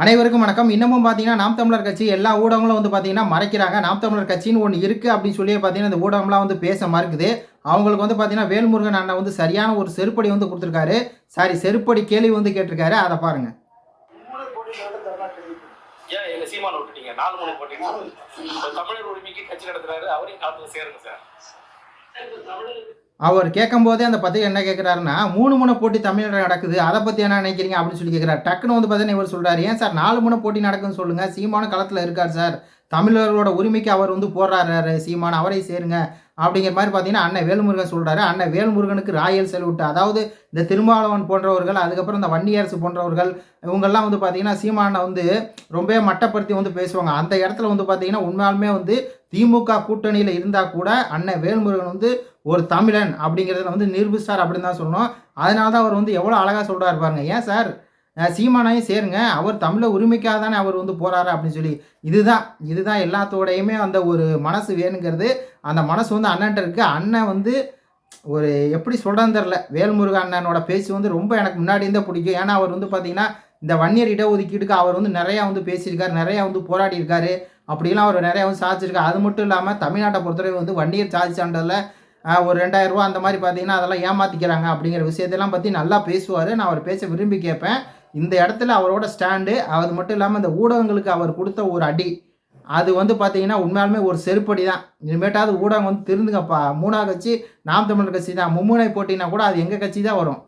அனைவருக்கும் வணக்கம். இன்னமும் பார்த்தீங்கன்னா நாம் தமிழர் கட்சி எல்லா ஊடகங்களும் வந்து பார்த்தீங்கன்னா மறைக்கிறாங்க. நாம் தமிழர் கட்சின்னு ஒன்று இருக்குது அப்படின்னு சொல்லி பார்த்தீங்கன்னா இந்த ஊடகம்லாம் வந்து பேச மறுக்குது. அவங்களுக்கு வந்து பார்த்தீங்கன்னா வேல்முருகன் அண்ணன் வந்து சரியான ஒரு செருப்படி வந்து கொடுத்துருக்காரு. சாரி செருப்படி கேள்வி வந்து கேட்டிருக்காரு. அதை பாருங்க. சீமான விட்டுட்டீங்க? நாலு மணி போட்டீங்க தமிழர் உரிமைக்கு கட்சி நடத்துறாரு. அவரையும் காலத்துல சேருங்க சார். அவர் கேட்கும்போதே அந்த பத்திரிகை என்ன கேட்குறாருன்னா மூணு முனை போட்டி தமிழ்நாடு நடக்குது. அதை பற்றி என்ன நினைக்கிறீங்க? அப்படின்னு சொல்லி கேட்குறாரு. டக்குன்னு வந்து பார்த்தீங்கன்னா இவர் சொல்கிறார் ஏன் சார் நாலு முனை போட்டி நடக்குன்னு சொல்லுங்கள் சீமான களத்தில் இருக்கார் சார். தமிழர்களோட உரிமைக்கு அவர் வந்து போராடுறாரு. சீமான அவரை சேருங்க. அப்படிங்கிற மாதிரி பார்த்தீங்கன்னா அண்ணன் வேல்முருகன் சொல்கிறாரு அண்ணன் வேல்முருகனுக்கு ராயல் செல்விட்டு அதாவது இந்த திருமாவளவன் போன்றவர்கள் அதுக்கப்புறம் இந்த வன்னியரசு போன்றவர்கள் இவங்கெல்லாம் வந்து பார்த்தீங்கன்னா சீமானை வந்து ரொம்பவே மட்டப்படுத்தி வந்து பேசுவாங்க. அந்த இடத்துல வந்து பார்த்தீங்கன்னா உண்மையாலுமே வந்து திமுக கூட்டணியில் இருந்தால் கூட அண்ணன் வேல்முருகன் வந்து ஒரு தமிழன் அப்படிங்கிறதுல வந்து நிரூபிச்சார் அப்படின்னு தான் சொல்லணும். அதனால தான் அவர் வந்து எவ்வளோ அழகாக சொல்கிறாரு பாருங்க. ஏன் சார்? சீமானையும் சேருங்க. அவர் தமிழை உரிமைக்காக தானே அவர் வந்து போகிறாரு அப்படின்னு சொல்லி. இதுதான் இதுதான் எல்லாத்தோடையுமே அந்த ஒரு மனசு வேணுங்கிறது. அந்த மனசு வந்து அண்ணன்ட்ட இருக்குது அண்ணன் வந்து ஒரு எப்படி சொல்கிறேன்னு தெரில வேல்முருக அண்ணனோட பேச்சு வந்து ரொம்ப எனக்கு முன்னாடி இருந்தே பிடிக்கும். ஏன்னா அவர் வந்து பார்த்திங்கன்னா இந்த வன்னியர் இடஒதுக்கீடுக்கு அவர் வந்து நிறையா வந்து பேசியிருக்காரு. நிறையா வந்து போராடி இருக்காரு அப்படிலாம் அவர் நிறையா வந்து சாதிச்சிருக்காரு. அது மட்டும் இல்லாமல் தமிழ்நாட்டை பொறுத்தவரை வந்து வன்னியர் சாதிச்சான்றதில் ஒரு ரெண்டாயிரம் ரூபா அந்த மாதிரி பார்த்தீங்கன்னா அதெல்லாம் ஏமாற்றிக்கிறாங்க அப்படிங்கிற விஷயத்தெல்லாம் பற்றி நல்லா பேசுவார். நான் அவர் பேச விரும்பி கேட்பேன். இந்த இடத்துல அவரோட ஸ்டாண்டு அது மட்டும் இல்லாமல் இந்த ஊடகங்களுக்கு அவர் கொடுத்த ஒரு அடி அது வந்து பார்த்தீங்கன்னா உண்மையாலுமே ஒரு செருப்படி தான் இனிமேட்டாவது ஊடகம் வந்து திருந்துங்கப்பா. மூணாவது கட்சி நாம் தமிழர் கட்சி தான் மும்முனை போட்டினா கூட அது எங்கள் கட்சி தான் வரும்.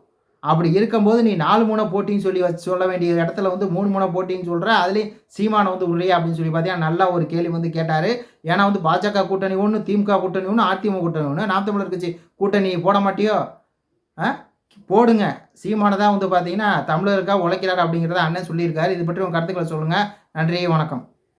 அப்படி இருக்கும்போது நீ நாலு மூணை போட்டின்னு சொல்லி வச்சு சொல்ல வேண்டிய இடத்துல வந்து மூணு மூணை போட்டின்னு சொல்கிற அதுலேயும் சீமானை வந்து உரிய அப்படின்னு சொல்லி பார்த்தீங்கன்னா நல்லா ஒரு கேள்வி வந்து கேட்டார். ஏன்னா வந்து பாஜக கூட்டணி ஒன்று திமுக கூட்டணி ஒன்று அதிமுக கூட்டணி ஒன்று நாம் தமிழர் கட்சி கூட்டணி போட மாட்டியோ? ஆ? போடுங்க. சீமானை தான் வந்து பார்த்தீங்கன்னா தமிழருக்காக உழைக்கிறார் அப்படிங்கிறத அண்ணன் சொல்லியிருக்காரு. இது பற்றி உங்கள் கருத்துக்களை சொல்லுங்கள் நன்றி வணக்கம்.